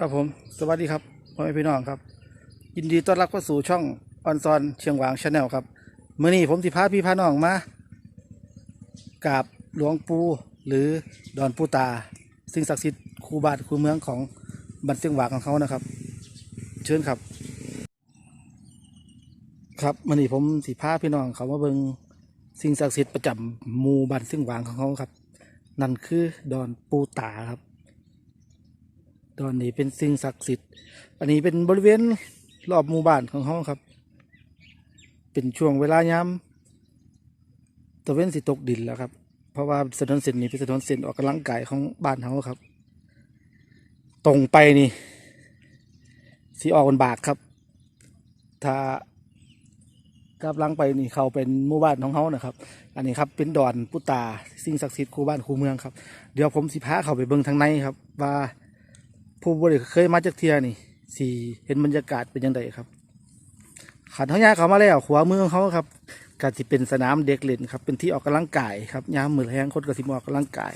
ครับผม สวัสดีครับพ่อแม่พี่น้องครับ ยินดีต้อนรับเข้าสู่ช่องออนซอนเชียงหวางชาแนลครับเมื่อนี้ผมสิพาพี่พาน้องมากราบหลวงปู่หรือดอนปูตา สิ่งศักดิ์สิทธิ์คูบาทคูเมืองของบันเชียงหวางของเขานะครับ เชิญครับ ครับเมื่อนี้ผมสิพาพี่น้องเขามาเบิงสิ่งศักดิ์สิทธิ์ประจำหมู่บ้านเชียงหวางของเขาครับ นั่นคือดอนปูตาครับ ตอนนี้เป็นสิ่งศักดิ์สิทธิ์ อันนี้เป็นบริเวณรอบหมู่บ้านของเขาครับ เป็นช่วงเวลายามตะเว้นสิตกดินแล้วครับ เพราะว่าถนนเส้นนี้เป็นถนนเส้นออกกำลังกายของบ้านเขาครับ ตรงไปนี่สีออกบนบากครับ ถ้ากลับลังไปนี่เขาเป็นหมู่บ้านของเขานะครับ อันนี้ครับเป็นดอนพุตาสิ่งศักดิ์สิทธิ์คู่บ้านคู่เมืองครับ เดี๋ยวผมสิพาเขาไปเบิ่งทางในครับ ว่า ผู้บริเคยมาจากเทียนี่สี่เห็นบรรยากาศเป็นยังไงครับขันเขาย่างเขามาแล้วขวามือของเขาครับก็จะเป็นสนามเด็กเล่นครับ เป็นที่ออกกำลังกายครับยามมือแรงคนก็สิมออกกำลังกาย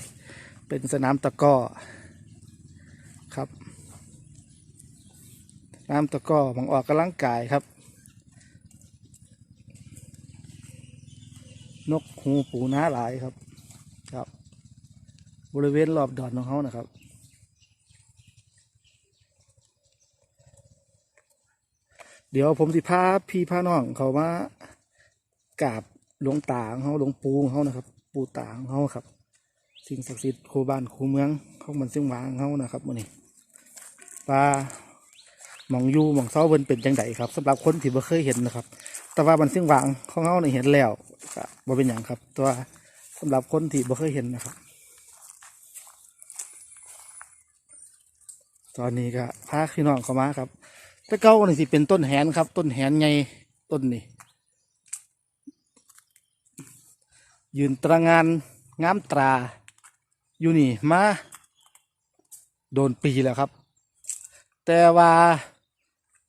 เป็นสนามตะก้อครับสนามตะก้อมองออกกำลังกายครับ นกหูปูน้าหลายครับ ครับ บริเวณรอบดอนของเขานะครับ เดี๋ยวผมสิพาพี่พาน้องเขามากราบหลวงตาของเขาหลวงปู่ของเขานะครับ ปู่ตาของเขาครับ สิ่งศักดิ์สิทธิ์คูบ้านคูเมืองของมันซึ่งวางเขานะครับมื่อนี้ปลาหมองยูหมองเสาเบินเป็นจังไดครับสำหรับคนที่บ่เคยเห็นนะครับ แต่ว่ามันซึ่งวางของเขาเนี่ยเห็นแล้วก็บ่เป็นอย่างครับ ตัวาสำหรับคนที่บ่เคยเห็นนะครับ ตอนนี้ก็พาพี่น้องเขามาครับ แต่เก้านี่สิเป็นต้นแหนครับ ต้นแหนไงต้นนี่ยืนตระงานงามตรา อยู่นี่มาโดนปีแล้วครับ แต่ว่า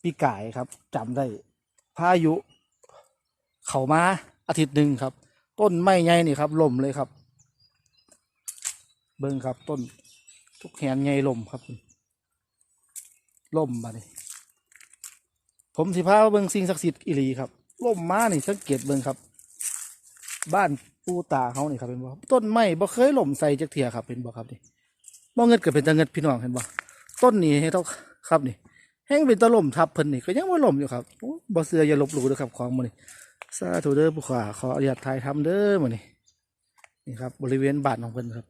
ปีกายครับจำได้พายุ เขามาอาทิตย์หนึ่งครับ ต้นไม้ใหญ่นี่ครับล่มเลยครับ เบิ่งครับต้นทุกแหนไงล่มครับล่มมานี่ ผมสิพาเบิ่งสิ่งศักดิ์สิทธิ์อีหลีครับล่มมานี่สังเกตเบิ่งครับ บ้านปูตาเขานี่ครับเป็นบ่ต้นไม้บ่เคยล่มใส่จักเทียครับเป็นบ่ครับนี่บ่เงิดก็เป็นตะเงิดพี่น้องเห็นบ่ต้นนี้ให้เท่าครับนี่แห้งเป็นตะล่มทับเพิ่นนี่ก็ยังบ่ล่มอยู่ครับบ่เสืออย่าลบหลู่เด้อครับของมื้อนี้สาธุเด้อผู้ขาขออนุญาตถ่ายทำเด้อมื้อนี้นี่ครับ บริเวณบ้านของเพิ่นครับ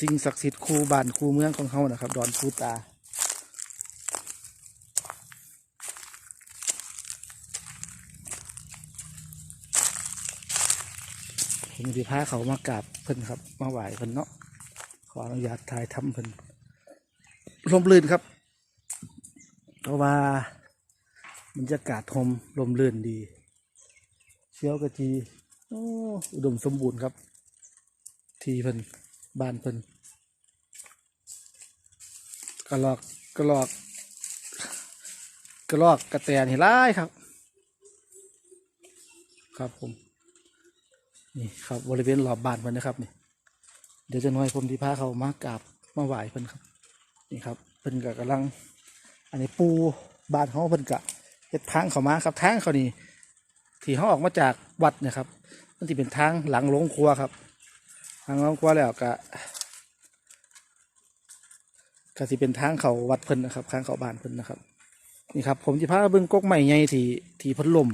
สิ่งศักดิ์สิทธิ์คู่บ้านคู่เมืองของเขานะครับ ดอนปูตา ผมสิพาเขามากราบเพิ่นครับ มาไหว้เพิ่นเนาะขออนุญาตถ่ายทำเพิ่นลมลื่นครับเพราะว่าบรรยากาศทมลมลื่นดี เชี่ยวกะจีอุดมสมบูรณ์ครับ ทีเพิ่นบานเพิ่นกระลอกกระลอกกระลอกกระแตนเห็นไรครับ ครับผม นี่ครับบริเวณรอบบานเพิ่นนะครับนี่เดี๋ยวจะน้อยผมที่พาเขามากราบมาไหว้เพิ่นครับ นี่ครับเพิ่นก็กำลัง อันนี้ปูบานเขาเพิ่นกะเฮ็ดทางเขามาครับทางเขานี่ที่เขาออกมาจากวัดนะครับมันที่เป็นทางหลังโรงครัวครับทางโรงครัวแล้วก็ก็สิเป็นทางเขาวัดเพิ่นนะครับทางเขาบ้านเพิ่นนะครับ นี่ครับ ผมจะพาเบิ่งกกใหม่ใหญ่ที่ที่พัดลม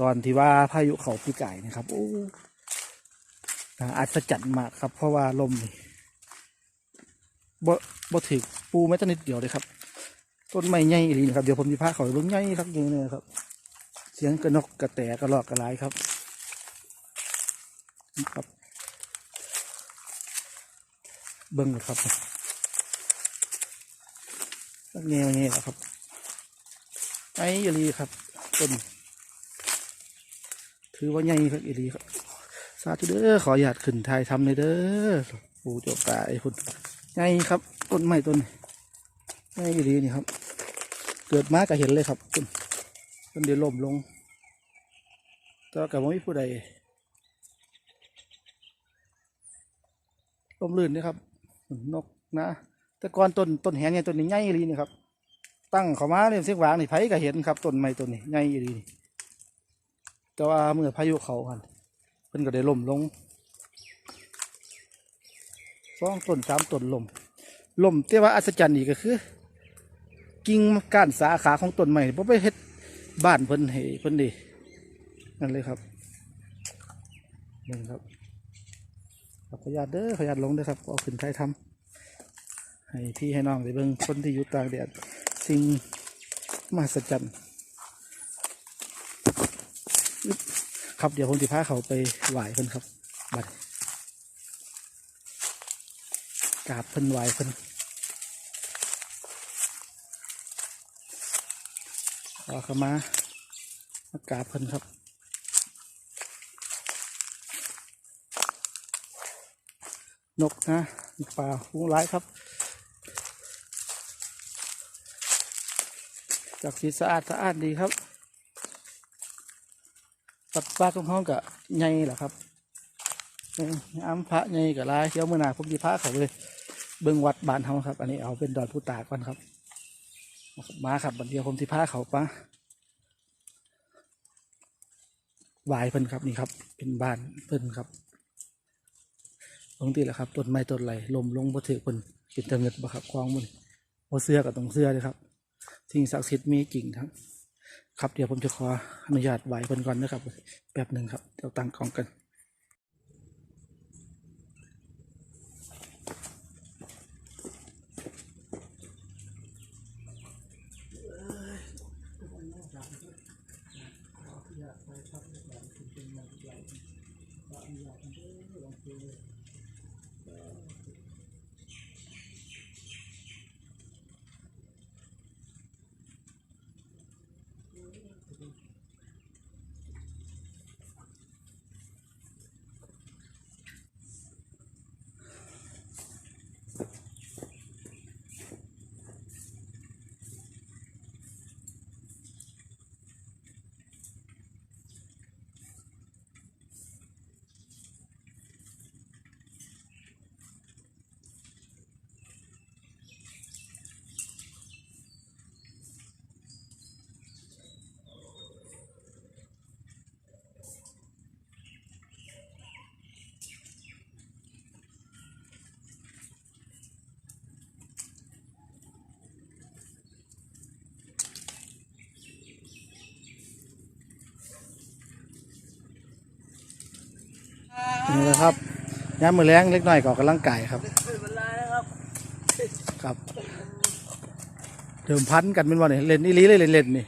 ตอนที่ว่าพายุเขาปีไก่นะครับโอ้ อัศจรรย์มากครับ เพราะว่าลมนี่บ่บ่ถึกปูแม้แต่นิดเดียวเลยครับ ต้นไม้ใหญ่อีหลีนะครับเดี๋ยวผมจะพาเขาไปเบิ่งใหญ่ครับย่างนี้นะครับ เสียงกระนกกระแตกระรอกกระไรครับนะครับ เบิ่งเลยครับสักแนวนี้แหละครับไอ้อีหลีครับต้นถือว่าใหญ่ครับอีหลีครับาธุเด้อขออยาตขึ้นไทยทำเลยเด้อปูเจ้าป่าไอ้คุณใหญ่ครับต้นไม้ต้นนี้ใหญ่อีรีนี่ครับ เกิดมาก็เห็นเลยครับต้นต้นเดี๋ยวล่มลงแต่ว่ากับว่าไม่ผู้ใดลมลื่นนะครับนกนะแต่ก่อนต้นต้นแหนเนี่ยต้นนี้ใหญ่อีหลีนี่ครับ ตั้งเขามาเนี่ยเสียงหวางนี่ไผก็เห็นครับต้นไม้ต้นนี้ใหญ่อีหลีนี่แต่ว่าเมื่อพายุเขากัน พิ่นก็ได้ล่มลงสองต้นสามต้นล่มล่มแต่ว่าอัศจรรย์อีกก็คือ กิ่งก้านสาขาของต้นไม้บ่ไปเฮ็ดบ้านเพิ่นให้เพิ่นดีนั่นเลยครับนั่นครับขออนุญาตเด้อขออนุญาตลงเด้อครับเอาขึ้นไทยทำให้พี่ให้น้องได้เบิ่งคนที่อยู่ต่างแดนสิ่งมหัศจรรย์ ครับเดี๋ยวผมจะพาเขาไปไหว้เพิ่นครับ บัดกราบเพิ่นไหว้เพิ่นขอเขามากราบเพิ่นครับนกนะนกป่าฟูงร้ายครับ จากสีสะอาดสะอาดดีครับ ปัดปลาของห้องกับใหญ่แหละครับอ้ยอ้ำพระใหญ่กับลายเดี๋ยวมื่อหนาผมดีพระเขาเลย เบิ่งวัดบ้านเฮาครับ อันนี้เอาเป็นดอนผู้ตาก่อนครับ มาครับบัดเดียวผมสิพาเขาปะวายเพิ่นครับนี่ครับ เป็นบ้านเพิ่นครับตรงที่แหละครับต้นไม้ต้นไหลลมลงบ่ถือเพิ่นเป็นตะเงิดบ่ครับคลองมันบ่เสื้อกับตรงเสื้อเลยครับสิ่งศักดิ์สิทธิ์มีจริงครับ ครับเดี๋ยวผมจะขออนุญาตไหวเพิ่นก่อนนะครับแป๊บหนึ่งครับเดี๋ยวตั้งกล้องกัน นี่แหละครับย้ำมือแรงเล็กน้อยก็ออกกำลังกายครับเป็นเวลานะครับครับเดิมพันกันเป็นวันนี้เล่นอีหลีเลยเล่นเล่นนี่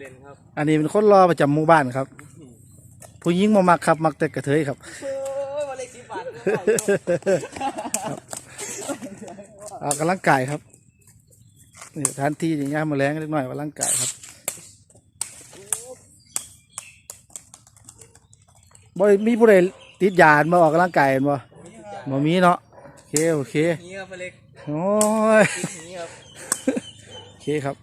เล่นๆครับอันนี้เป็นคนรอประจำหมู่บ้านครับ ผู้หญิงมามักครับ มักแต่กระเทยครับโอ้ยมาเลยสิบบาทออกกำลังกายครับนี่ทันทีนี่ย่ามมาแรงเล็กน้อยออกกำลังกายครับบ่มีผู้ใด ติดยานมาออกกำลังกายเห็นบ่บ่มีเนาะโอเคโอเคนี่ครับมาเล็กโอ้ยนี่ครับโอเคครับ